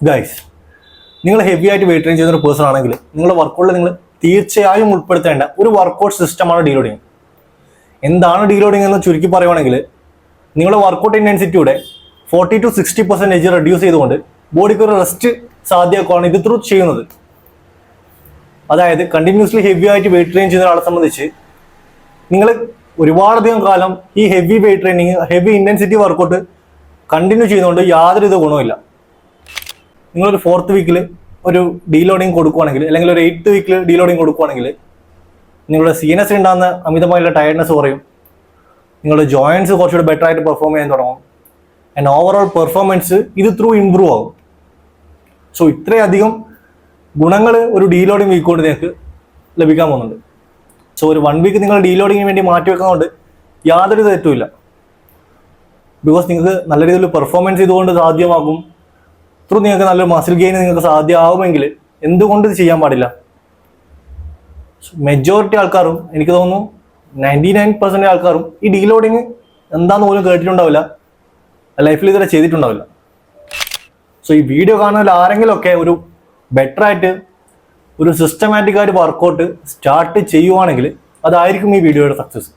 Guys നിങ്ങൾ heavy ആയിട്ട് weight train ചെയ്യുന്ന ഒരു പേഴ്സൺ ആണെങ്കിൽ നിങ്ങളുടെ വർക്കൗട്ടിൽ നിങ്ങൾ തീർച്ചയായും ഉൾപ്പെടുത്തേണ്ട ഒരു വർക്കൗട്ട് സിസ്റ്റമാണ് ഡീലോഡിങ് എന്താണ് ഡീലോഡിങ് എന്ന് ചുരുക്കി പറയുവാണെങ്കിൽ നിങ്ങളുടെ workout ഇന്റൻസിറ്റിയുടെ forty to sixty percentage reduce ചെയ്തുകൊണ്ട് ബോഡിക്ക് ഒരു റെസ്റ്റ് സാധ്യമാക്കുകയാണ് ഇത് ത്രൂ ചെയ്യുന്നത്. അതായത് കണ്ടിന്യൂസ്ലി ഹെവി ആയിട്ട് വെയിറ്റ് ട്രെയിൻ ചെയ്യുന്ന ഒരാളെ സംബന്ധിച്ച് നിങ്ങൾ ഒരുപാടധികം കാലം ഈ heavy weight training heavy intensity workout continue ചെയ്യുന്നതുകൊണ്ട് യാതൊരു ഇത് ഗുണവുമില്ല. നിങ്ങളൊരു ഫോർത്ത് വീക്കിൽ ഒരു ഡീലോഡിങ് കൊടുക്കുവാണെങ്കിൽ അല്ലെങ്കിൽ ഒരു എയ്ത്ത് വീക്കിൽ ഡീലോഡിങ് കൊടുക്കുവാണെങ്കിൽ നിങ്ങളുടെ സി എൻ എസ് ഉണ്ടാകുന്ന അമിതമായുള്ള ടയർഡ്നെസ് കുറയും. നിങ്ങളുടെ ജോയിൻസ് കുറച്ചുകൂടി ബെറ്റർ ആയിട്ട് പെർഫോം ചെയ്യാൻ തുടങ്ങും. ആൻഡ് ഓവറോൾ പെർഫോമൻസ് ഇത് ത്രൂ ഇമ്പ്രൂവ് ആകും. സോ ഇത്രയധികം ഗുണങ്ങൾ ഒരു ഡീലോഡിങ് വീക്ക് കൊണ്ട് നിങ്ങൾക്ക് ലഭിക്കാൻ പോകുന്നുണ്ട്. സോ ഒരു വൺ വീക്ക് നിങ്ങൾ ഡീലോഡിങ്ങിന് വേണ്ടി മാറ്റി വെക്കുന്നതുകൊണ്ട് യാതൊരു തെറ്റുമില്ല. ബിക്കോസ് നിങ്ങൾക്ക് നല്ല രീതിയിൽ പെർഫോമൻസ് ഇതുകൊണ്ട് സാധ്യമാകും ത്രൂ നിങ്ങൾക്ക് നല്ലൊരു മസിൽ ഗെയിൻ നിങ്ങൾക്ക് സാധ്യമാവുമെങ്കിൽ എന്തുകൊണ്ട് ഇത് ചെയ്യാൻ പാടില്ല? മെജോറിറ്റി ആൾക്കാരും എനിക്ക് തോന്നുന്നു നയന്റി നയൻ പെർസെന്റ് ആൾക്കാരും ഈ ഡീലോഡിങ് എന്താന്ന് പോലും കേട്ടിട്ടുണ്ടാവില്ല. ലൈഫിൽ ഇതുവരെ ചെയ്തിട്ടുണ്ടാവില്ല. സോ ഈ വീഡിയോ കാണുന്നതിൽ ആരെങ്കിലുമൊക്കെ ഒരു ബെറ്റർ ആയിട്ട് ഒരു സിസ്റ്റമാറ്റിക് ആയിട്ട് വർക്കൗട്ട് സ്റ്റാർട്ട് ചെയ്യുവാണെങ്കിൽ അതായിരിക്കും ഈ വീഡിയോയുടെ സക്സസ്